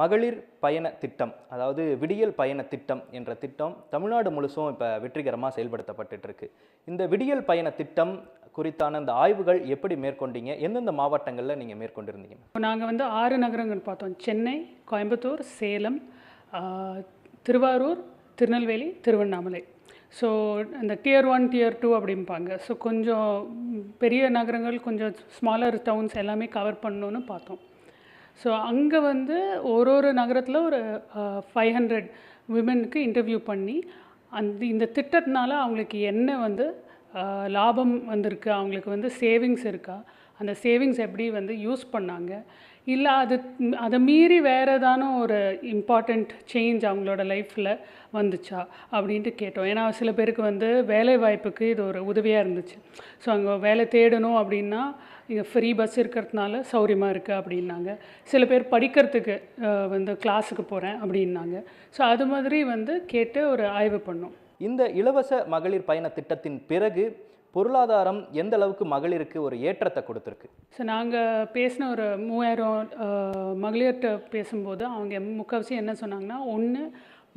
மகளிர் பயண திட்டம் அதாவது விடியல் பயண திட்டம் என்ற திட்டம் தமிழ்நாடு முழுசும் இப்போ வெற்றிகரமாக செயல்படுத்தப்பட்டுட்டு இருக்கு இந்த விடியல் பயண திட்டம் குறித்தான இந்த ஆய்வுகள் எப்படி மேற்கொண்டீங்க? எந்தெந்த மாவட்டங்களில் நீங்கள் மேற்கொண்டிருந்தீங்க? இப்போ நாங்கள் வந்து ஆறு நகரங்கள் பார்த்தோம். சென்னை கோயம்புத்தூர் சேலம் திருவாரூர் திருநெல்வேலி திருவண்ணாமலை. ஸோ இந்த டியர் ஒன் டியர் டூ அப்படிம்பாங்க. ஸோ கொஞ்சம் பெரிய நகரங்கள் கொஞ்சம் ஸ்மாலர் டவுன்ஸ் எல்லாமே கவர் பண்ணணுன்னு பார்த்தோம். ஸோ அங்கே வந்து ஒரு ஒரு நகரத்தில் ஒரு ஃபைவ் ஹண்ட்ரட் விமெனுக்கு இன்டர்வியூ பண்ணி அந்த இந்த திட்டத்தினால அவங்களுக்கு என்ன வந்து லாபம் வந்திருக்கு அவங்களுக்கு வந்து சேவிங்ஸ் இருக்கா? அந்த சேவிங்ஸ் எப்படி வந்து யூஸ் பண்ணாங்க? இல்லை அது அதை மீறி வேறு ஏதான ஒரு இம்பார்ட்டண்ட் சேஞ்ச் அவங்களோட லைஃப்பில் வந்துச்சா? அப்படின்ட்டு கேட்டோம். ஏன்னா சில பேருக்கு வந்து வேலை வாய்ப்புக்கு இது ஒரு உதவியாக இருந்துச்சு. ஸோ அங்கே வேலை தேடணும் அப்படின்னா இங்கே ஃப்ரீ பஸ் இருக்கிறதுனால சௌரியமாக இருக்குது அப்படின்னாங்க. சில பேர் படிக்கிறதுக்கு வந்து கிளாஸுக்கு போகிறேன் அப்படின்னாங்க. ஸோ அது மாதிரி வந்து கேட்டு ஒரு ஆய்வு பண்ணோம். இந்த இலவச மகளிர் பயண திட்டத்தின் பிறகு பொருளாதாரம் எந்த அளவுக்கு மகளிருக்கு ஒரு ஏற்றத்தை கொடுத்துருக்கு? ஸோ நாங்கள் பேசின ஒரு மூவாயிரம் மகளிர்கிட்ட பேசும்போது அவங்க முக்கால்வாசி என்ன சொன்னாங்கன்னா ஒன்று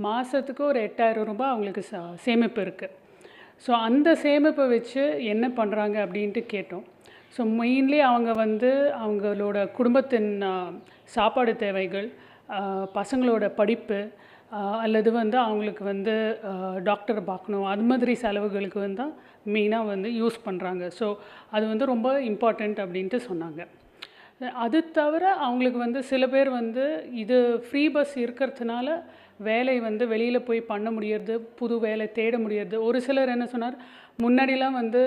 மாதத்துக்கு ஒரு எட்டாயிரம் ரூபாய் அவங்களுக்கு ச சேமிப்பு இருக்குது ஸோ அந்த சேமிப்பை வச்சு என்ன பண்ணுறாங்க அப்படின்ட்டு கேட்டோம். ஸோ மெயின்லி அவங்க வந்து அவங்களோட குடும்பத்தின் சாப்பாடு தேவைகள் பசங்களோட படிப்பு அல்லது வந்து அவங்களுக்கு வந்து டாக்டரை பார்க்கணும். அது மாதிரி செலவுகளுக்கு வந்து மெயினாக வந்து யூஸ் பண்ணுறாங்க ஸோ அது வந்து ரொம்ப இம்பார்ட்டண்ட் அப்படின்ட்டு சொன்னாங்க. அது தவிர அவங்களுக்கு வந்து சில பேர் வந்து இது ஃப்ரீ பஸ் இருக்கிறதுனால வேலை வந்து வெளியில் போய் பண்ண முடியறது புது வேலை தேட முடியறது. ஒரு சிலர் என்ன சொன்னார்? முன்னாடிலாம் வந்து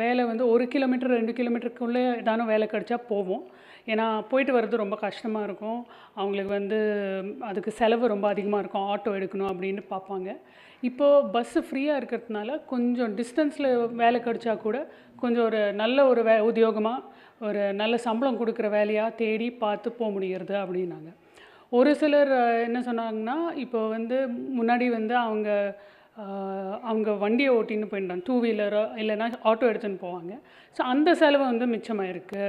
வேலை வந்து ஒரு கிலோமீட்டர் ரெண்டு கிலோமீட்டருக்குள்ளே ஏதான வேலை கிடச்சா போவோம். ஏன்னா போயிட்டு வர்றது ரொம்ப கஷ்டமாக இருக்கும். அவங்களுக்கு வந்து அதுக்கு செலவு ரொம்ப அதிகமாக இருக்கும். ஆட்டோ எடுக்கணும் அப்படின்னு பார்ப்பாங்க. இப்போது பஸ்ஸு ஃப்ரீயாக இருக்கிறதுனால கொஞ்சம் டிஸ்டன்ஸில் வேலை கிடச்சா கூட கொஞ்சம் ஒரு நல்ல ஒரு வே உத்தியோகமாக ஒரு நல்ல சம்பளம் கொடுக்குற வேலையாக தேடி பார்த்து போக முடிகிறது அப்படின்னாங்க. ஒரு சிலர் என்ன சொன்னாங்கன்னா இப்போ வந்து முன்னாடி வந்து அவங்க அவங்க வண்டியை ஓட்டின்னு போயிட்டாங்க டூ வீலரோ இல்லைன்னா ஆட்டோ எடுத்துன்னு போவாங்க. ஸோ அந்த செலவு வந்து மிச்சமாயிருக்கு.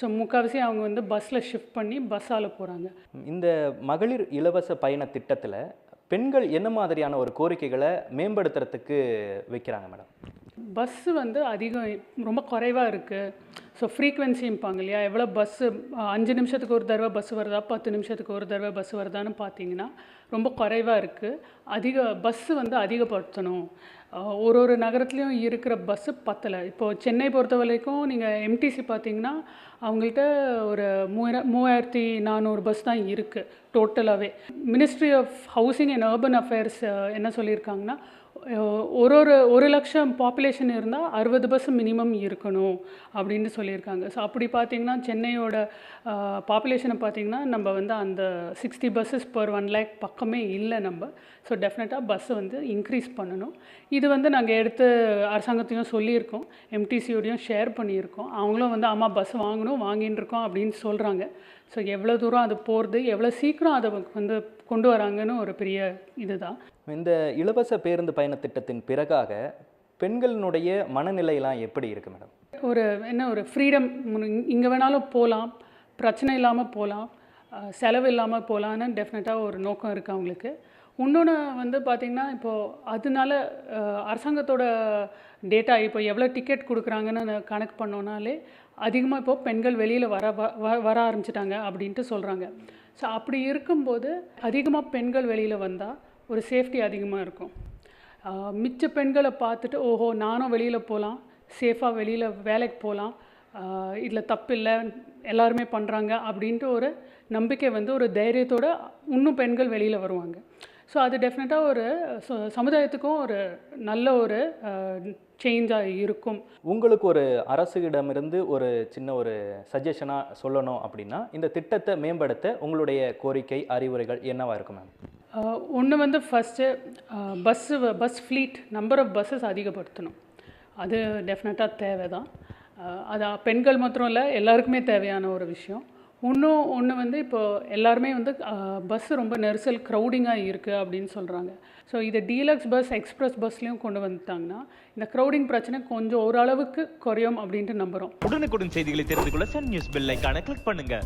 ஸோ முக்கால்வாசி அவங்க வந்து பஸ்ஸில் ஷிஃப்ட் பண்ணி பஸ்ஸால் போகிறாங்க இந்த மகளிர் இலவச பயண திட்டத்தில் பெண்கள் என்ன மாதிரியான ஒரு கோரிக்கைகளை மேம்படுத்துறதுக்கு வைக்கிறாங்க மேடம்? பஸ்ஸு வந்து அதிகம் ரொம்ப குறைவாக இருக்குது ஸோ ஃப்ரீக்வன்சிம்பாங்க இல்லையா? எவ்வளோ பஸ்ஸு அஞ்சு நிமிஷத்துக்கு ஒரு தடவை பஸ் வருதா? பத்து நிமிஷத்துக்கு ஒரு தடவை பஸ் வருதான்னு பார்த்தீங்கன்னா ரொம்ப குறைவாக இருக்குது அதிக பஸ்ஸு வந்து அதிகப்படுத்தணும். ஒரு ஒரு நகரத்துலேயும் இருக்கிற பஸ்ஸு பத்தலை. இப்போது சென்னை பொறுத்த வரைக்கும் நீங்கள் எம்டிசி பார்த்தீங்கன்னா அவங்கள்ட்ட ஒரு மூவாயிரம் மூவாயிரத்தி நானூறு பஸ் தான் இருக்குது டோட்டலாகவே ministry of housing and urban affairs என்ன சொல்லியிருக்காங்கன்னா ஒரு ஒரு ஒரு லட்சம் பாப்புலேஷன் இருந்தால் அறுபது பஸ் மினிமம் இருக்கணும் அப்படின்னு சொல்லியிருக்காங்க. ஸோ அப்படி பார்த்தீங்கன்னா சென்னையோட பாப்புலேஷனை பார்த்தீங்கன்னா நம்ம வந்து அந்த sixty buses per one lakh பக்கமே இல்லை நம்ம. ஸோ டெஃபினட்டாக பஸ்ஸை வந்து இன்க்ரீஸ் பண்ணணும். இது வந்து நாங்கள் எடுத்து அரசாங்கத்தையும் சொல்லியிருக்கோம். எம்டிசியோடையும் ஷேர் பண்ணியிருக்கோம். அவங்களும் வந்து ஆமாம் பஸ் வாங்கணும் வாங்கின்னு இருக்கோம் அப்படின்னு சொல்கிறாங்க ஸோ எவ்வளோ தூரம் அது போகிறது எவ்வளோ சீக்கிரம் அதை வந்து கொண்டு வராங்கன்னு ஒரு பெரிய இதுதான். இந்த இலவச பேருந்து பயண திட்டத்தின் பிறகாக பெண்களினுடைய மனநிலையெல்லாம் எப்படி இருக்கு மேடம்? ஒரு என்ன ஒரு ஃப்ரீடம் இங்கே வேணாலும் போகலாம் பிரச்சனை இல்லாமல் போகலாம் செலவு இல்லாமல் போகலான்னு டெஃபினட்டாக ஒரு நோக்கம் இருக்குது அவங்களுக்கு. இன்னொன்று வந்து பார்த்திங்கன்னா இப்போது அதனால அரசாங்கத்தோட டேட்டா இப்போ எவ்வளோ டிக்கெட் கொடுக்குறாங்கன்னு கணக்கு பண்ணோன்னாலே அதிகமாக இப்போ பெண்கள் வெளியில் வர வ- வ- வர ஆரம்பிச்சிட்டாங்க அப்படின்ட்டு சொல்கிறாங்க ஸோ அப்படி இருக்கும்போது அதிகமாக பெண்கள் வெளியில் வந்தால் ஒரு சேஃப்டி அதிகமாக இருக்கும். மிச்ச பெண்களை பார்த்துட்டு ஓஹோ நானும் வெளியில் போகலாம் சேஃபாக வெளியில் வேலைக்கு போகலாம் இதில் தப்பு இல்லை. எல்லாருமே பண்ணுறாங்க அப்படின்ட்டு ஒரு நம்பிக்கை வந்து ஒரு தைரியத்தோடு இன்னும் பெண்கள் வெளியில் வருவாங்க. ஸோ அது டெஃபினட்டாக ஒரு சமுதாயத்துக்கும் ஒரு நல்ல ஒரு சேஞ்சாக இருக்கும். உங்களுக்கு ஒரு அரசுகிடமிருந்து ஒரு சின்ன ஒரு சஜஷனாக சொல்லணும் அப்படின்னா இந்த திட்டத்தை மேம்படுத்த உங்களுடைய கோரிக்கை அறிவுரைகள் என்னவா இருக்கும் மேம்? ஒன்று வந்து first bus bus fleet number of buses அதிகப்படுத்தணும். அது டெஃபினட்டாக தேவை தான் அது பெண்கள் மாத்திரம் இல்லை எல்லாருக்குமே தேவையான ஒரு விஷயம். இன்னும் ஒன்று வந்து இப்போ எல்லாருமே வந்து பஸ் ரொம்ப நெரிசல் க்ரௌடிங்காக இருக்குது அப்படின்னு சொல்கிறாங்க ஸோ இதை டீலக்ஸ் பஸ் எக்ஸ்பிரஸ் பஸ்லேயும் கொண்டு வந்துட்டாங்கன்னா இந்த க்ரௌடிங் பிரச்சனை கொஞ்சம் ஓரளவுக்கு குறையும் அப்படின்ட்டு நம்புகிறோம் உடனுக்குடன் செய்திகளை தெரிந்து கொள்ள சன் நியூஸ் பெல் ஐகானை கிளிக் பண்ணுங்கள்